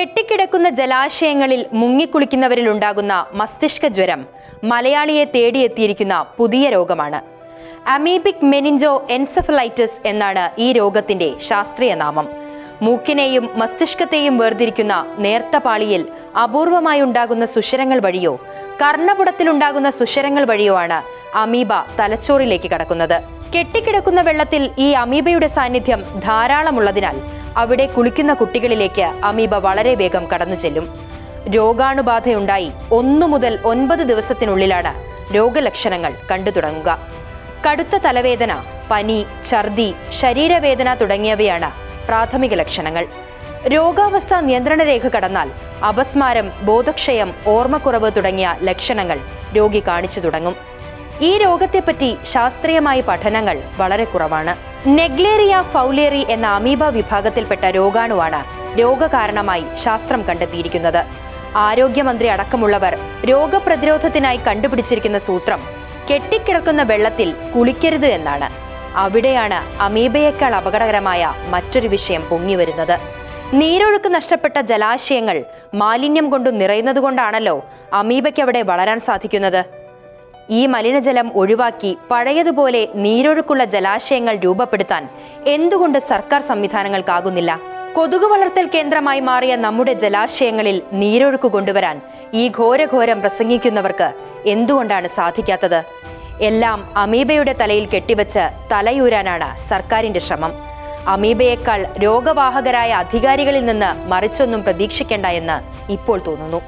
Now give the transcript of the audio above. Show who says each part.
Speaker 1: കെട്ടിക്കിടക്കുന്ന ജലാശയങ്ങളിൽ മുങ്ങിക്കുളിക്കുന്നവരിൽ ഉണ്ടാകുന്ന മസ്തിഷ്ക ജ്വരം മലയാളിയെ തേടിയെത്തിയിരിക്കുന്ന പുതിയ രോഗമാണ്. അമീബിക് മെനിഞ്ചോ എൻസെഫലൈറ്റിസ് എന്നാണ് ഈ രോഗത്തിന്റെ ശാസ്ത്രീയ നാമം. മൂക്കിനെയും മസ്തിഷ്കത്തെയും വേർതിരിക്കുന്ന നേർത്ത പാളിയിൽ അപൂർവമായി ഉണ്ടാകുന്ന സുഷിരങ്ങൾ വഴിയോ കർണപുടത്തിലുണ്ടാകുന്ന സുഷിരങ്ങൾ വഴിയോ ആണ് അമീബ തലച്ചോറിലേക്ക് കടക്കുന്നത്. കെട്ടിക്കിടക്കുന്ന വെള്ളത്തിൽ ഈ അമീബയുടെ സാന്നിധ്യം ധാരാളമുള്ളതിനാൽ അവിടെ കുളിക്കുന്ന കുട്ടികളിലേക്ക് അമീബ വളരെ വേഗം കടന്നു ചെല്ലും. രോഗാണുബാധയുണ്ടായി ഒന്നു മുതൽ ഒൻപത് ദിവസത്തിനുള്ളിലാണ് രോഗലക്ഷണങ്ങൾ കണ്ടു തുടങ്ങുക. കടുത്ത തലവേദന പനി ഛർദി ശരീരവേദന തുടങ്ങിയവയാണ് പ്രാഥമിക ലക്ഷണങ്ങൾ. രോഗാവസ്ഥ നിയന്ത്രണ രേഖ കടന്നാൽ അപസ്മാരം ബോധക്ഷയം ഓർമ്മക്കുറവ് തുടങ്ങിയ ലക്ഷണങ്ങൾ രോഗി കാണിച്ചു തുടങ്ങും. ഈ രോഗത്തെപ്പറ്റി ശാസ്ത്രീയമായ പഠനങ്ങൾ വളരെ കുറവാണ്. നെഗ്ലേറിയ ഫൗലേറി എന്ന അമീബ വിഭാഗത്തിൽപ്പെട്ട രോഗാണുവാണ് രോഗകാരണമായി ശാസ്ത്രം കണ്ടെത്തിയിരിക്കുന്നത്. ആരോഗ്യമന്ത്രി അടക്കമുള്ളവർ രോഗപ്രതിരോധത്തിനായി കണ്ടുപിടിച്ചിരിക്കുന്ന സൂത്രം കെട്ടിക്കിടക്കുന്ന വെള്ളത്തിൽ കുളിക്കരുത് എന്നാണ്. അവിടെയാണ് അമീബയേക്കാൾ അപകടകരമായ മറ്റൊരു വിഷയം പൊങ്ങിവരുന്നത്. നീരൊഴുക്ക് നഷ്ടപ്പെട്ട ജലാശയങ്ങൾ മാലിന്യം കൊണ്ട് നിറയുന്നതുകൊണ്ടാണല്ലോ അമീബയ്ക്ക് അവിടെ വളരാൻ സാധിക്കുന്നത്. ഈ മലിനജലം ഒഴിവാക്കി പഴയതുപോലെ നീരൊഴുക്കുള്ള ജലാശയങ്ങൾ രൂപപ്പെടുത്താൻ എന്തുകൊണ്ട് സർക്കാർ സംവിധാനങ്ങൾക്കാകുന്നില്ല? കൊതുകു വളർത്തൽ കേന്ദ്രമായി മാറിയ നമ്മുടെ ജലാശയങ്ങളിൽ നീരൊഴുക്ക് കൊണ്ടുവരാൻ ഈ ഘോരഘോരം പ്രസംഗിക്കുന്നവർക്ക് എന്തുകൊണ്ടാണ് സാധിക്കാത്തത്? എല്ലാം അമീബയുടെ തലയിൽ കെട്ടിവെച്ച് തലയൂരാനാണ് സർക്കാരിന്റെ ശ്രമം. അമീബയേക്കാൾ രോഗവാഹകരായ അധികാരികളിൽ നിന്ന് മറിച്ചൊന്നും പ്രതീക്ഷിക്കേണ്ട എന്ന് ഇപ്പോൾ തോന്നുന്നു.